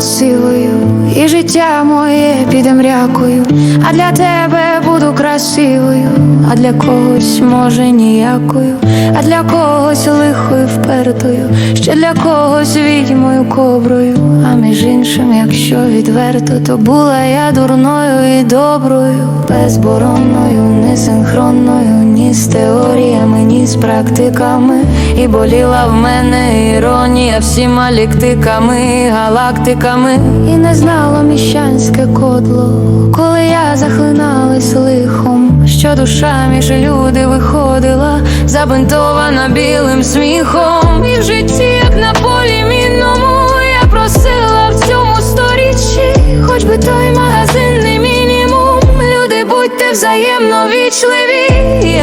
під силою, і життя моє піде мрякою, а для тебе буду красивою, а для когось може ніякою, а для когось лихою впертою, ще для когось відьмою коброю. А між іншим, якщо відверто, то була я дурною і доброю, безборонною, несинхронною, ні з з практиками. І боліла в мене іронія всіма ліктиками, галактиками. І не знала міщанське кодло, коли я захлиналась лихом, що душа між люди виходила, забинтована білим сміхом. І в житті, як на полі мінному, я просила в цьому сторіччі, хоч би той магазинний мінімум. Люди, будьте взаємно вічливі,